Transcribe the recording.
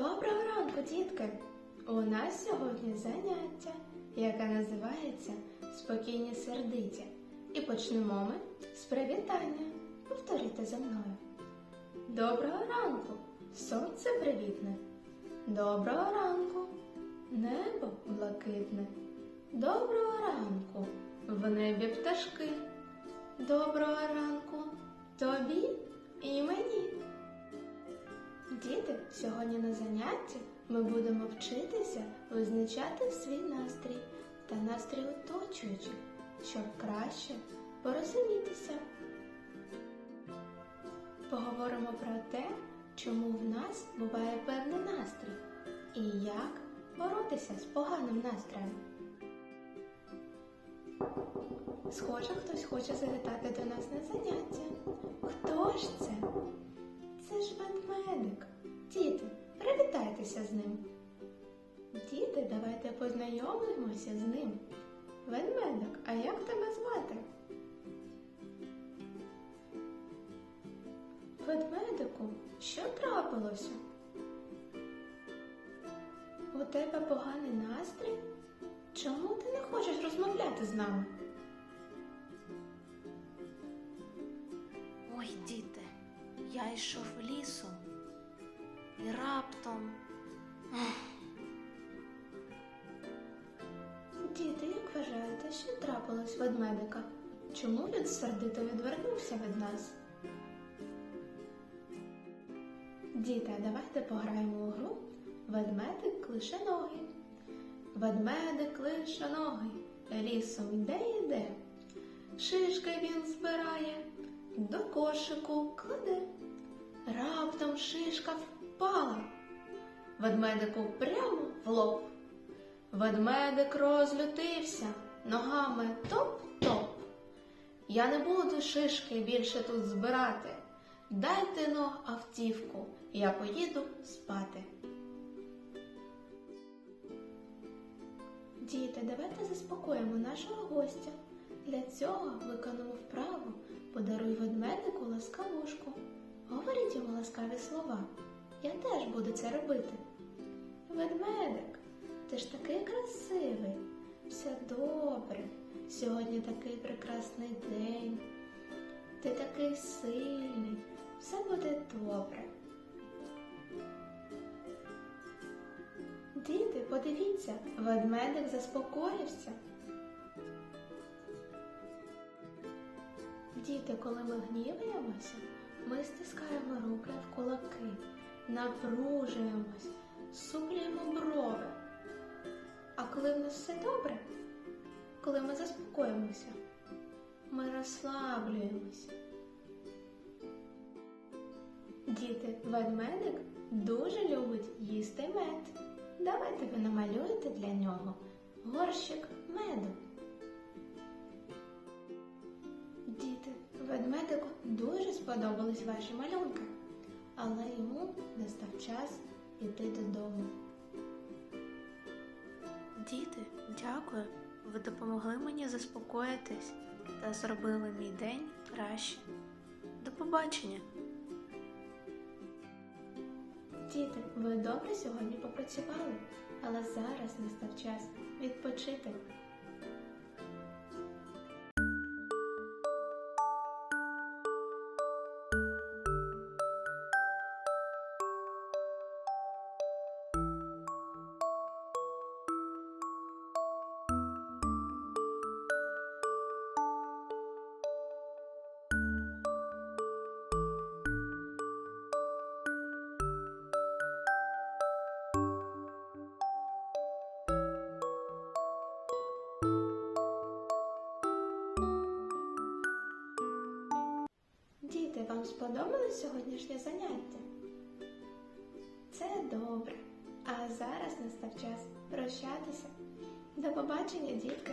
Доброго ранку, дітки! У нас сьогодні заняття, яке називається Спокійні сердиті. І почнемо ми з привітання. Повторюйте за мною. Доброго ранку! Сонце привітне. Доброго ранку! Небо блакитне. Доброго ранку! В небі пташки. Доброго ранку тобі і мені. Діти, сьогодні на занятті ми будемо вчитися визначати свій настрій та настрій оточуючих, щоб краще порозумітися. Поговоримо про те, чому в нас буває певний настрій і як боротися з поганим настроєм. Схоже, хтось хоче завітати до нас на заняття. Хто ж це? Діти, привітайтеся з ним. Діти, давайте познайомимося з ним. Ведмедик, а як тебе звати? Ведмедику, що трапилося? У тебе поганий настрій? Чому ти не хочеш розмовляти з нами? Ой, діти, я йшов лісом і раптом. Діти, як вважаєте, що трапилось ведмедика? Чому він сердито відвернувся від нас? Діти, давайте пограємо у гру Ведмедик клише ноги. Ведмедик клише ноги, лісом йде йде. Шишки він збирає, до кошику кладе. Раптом шишка впала. Ведмедику прямо в лоб. Ведмедик розлютився, ногами топ-топ. Я не буду шишки більше тут збирати. Дайте но автівку, я поїду спати. Діти, давайте заспокоїмо нашого гостя. Для цього виконуємо вправу подаруй ведмедику ласкавушку. Говоріть йому ласкаві слова. Я теж буду це робити. Ведмедик, ти ж такий красивий, все добре. Сьогодні такий прекрасний день. Ти такий сильний, все буде добре. Діти, подивіться, ведмедик заспокоївся. Діти, коли ми гніваємося, ми стискаємо руки в кулаки, напружуємось, суплюємо брови. А коли в нас все добре, коли ми заспокоїмося, ми розслаблюємося. Діти, ведмедик дуже любить їсти мед. Давайте ви намалюєте для нього горщик меду. Діти, ведмедику дуже сподобались ваші малюнки, але йому настав час іти додому. Діти, дякую. Ви допомогли мені заспокоїтись та зробили мій день краще. До побачення! Діти, ви добре сьогодні попрацювали, але зараз настав час відпочити. Вам сподобалось сьогоднішнє заняття? Це добре. А зараз настав час прощатися. До побачення, дітки!